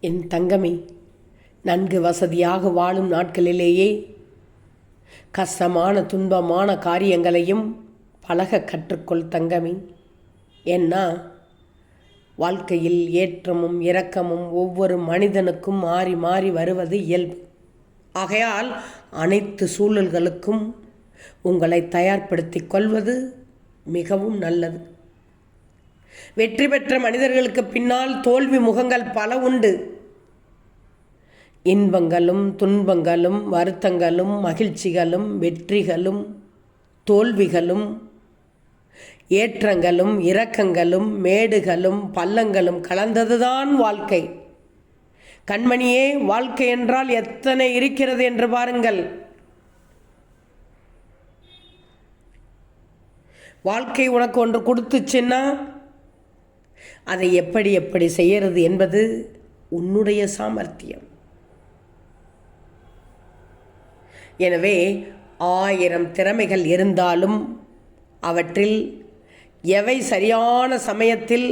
என் தங்கமே நன்கு வசதியாக வாழும் நாட்களிலேயே கஷ்டமான துன்பமான காரியங்களையும் பழக கற்றுக்கொள் தங்கமே. ஏன்னா வாழ்க்கையில் ஏற்றமும் இரக்கமும் ஒவ்வொரு மனிதனுக்கும் மாறி மாறி வருவது இயல்பு. ஆகையால் அனைத்து சூழல்களுக்கும் உங்களை தயார்படுத்திக் கொள்வது மிகவும் நல்லது. வெற்றி பெற்ற மனிதர்களுக்கு பின்னால் தோல்வி முகங்கள் பல உண்டு. இன்பங்களும் துன்பங்களும் வருத்தங்களும் மகிழ்ச்சிகளும் வெற்றிகளும் தோல்விகளும் ஏற்றங்களும் இரக்கங்களும் மேடுகளும் பள்ளங்களும் கலந்ததுதான் வாழ்க்கை. கண்மணியே வாழ்க்கை என்றால் எத்தனை இருக்கிறது என்று பாருங்கள். வாழ்க்கை உனக்கு ஒன்று கொடுத்துச்சுன்னா அதை எப்படி எப்படி செய்யறது என்பது உன்னுடைய சாமர்த்தியம். எனவே ஆயிரம் திறமைகள் இருந்தாலும் அவற்றில் எவை சரியான சமயத்தில்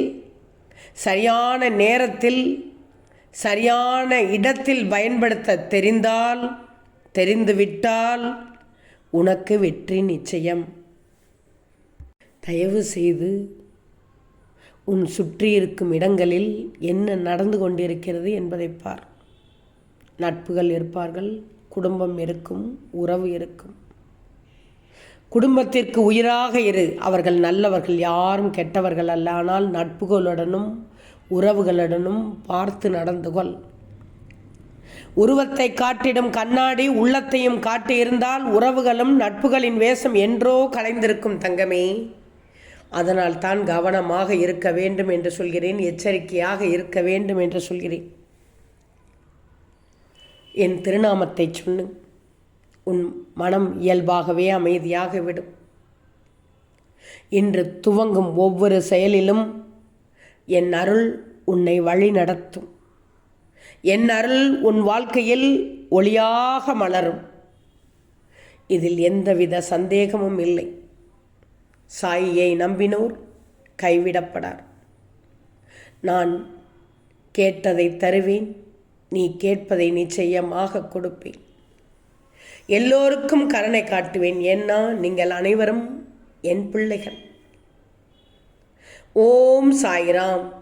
சரியான நேரத்தில் சரியான இடத்தில் பயன்படுத்த தெரிந்தால் தெரிந்துவிட்டால் உனக்கு வெற்றி நிச்சயம். தயவு செய்து உன் சுற்றி இருக்கும் இடங்களில் என்ன நடந்து கொண்டிருக்கிறது என்பதை பார். நட்புகள் இருப்பார்கள் குடும்பம் இருக்கும் உறவு இருக்கும். குடும்பத்திற்கு உயிராக இரு. அவர்கள் நல்லவர்கள் யாரும் கெட்டவர்கள் அல்ல. ஆனால் நட்புகளுடனும் உறவுகளுடனும் பார்த்து நடந்து கொள். உருவத்தை காட்டிடும் கண்ணாடி உள்ளத்தையும் காட்டியிருந்தால் உறவுகளும் நட்புகளின் வேஷம் என்றோ கலைந்திருக்கும் தங்கமே. அதனால் தான் கவனமாக இருக்க வேண்டும் என்று சொல்கிறேன் எச்சரிக்கையாக இருக்க வேண்டும் என்று சொல்கிறேன். என் திருநாமத்தை சொன்னு உன் மனம் இயல்பாகவே அமைதியாக விடும் இன்று துவங்கும் ஒவ்வொரு செயலிலும் என் அருள் உன்னை வழி நடத்தும். என் அருள் உன் வாழ்க்கையில் ஒளியாக மலரும். இதில் எந்தவித சந்தேகமும் இல்லை. சாயியை நம்பினோர் கைவிடப்படார். நான் கேட்டதை தருவேன் நீ கேட்பதை நிச்சயமாக கொடுப்பேன். எல்லோருக்கும் கருணை காட்டுவேன் ஏன்னா நீங்கள் அனைவரும் என் பிள்ளைகள். ஓம் சாய்ராம்.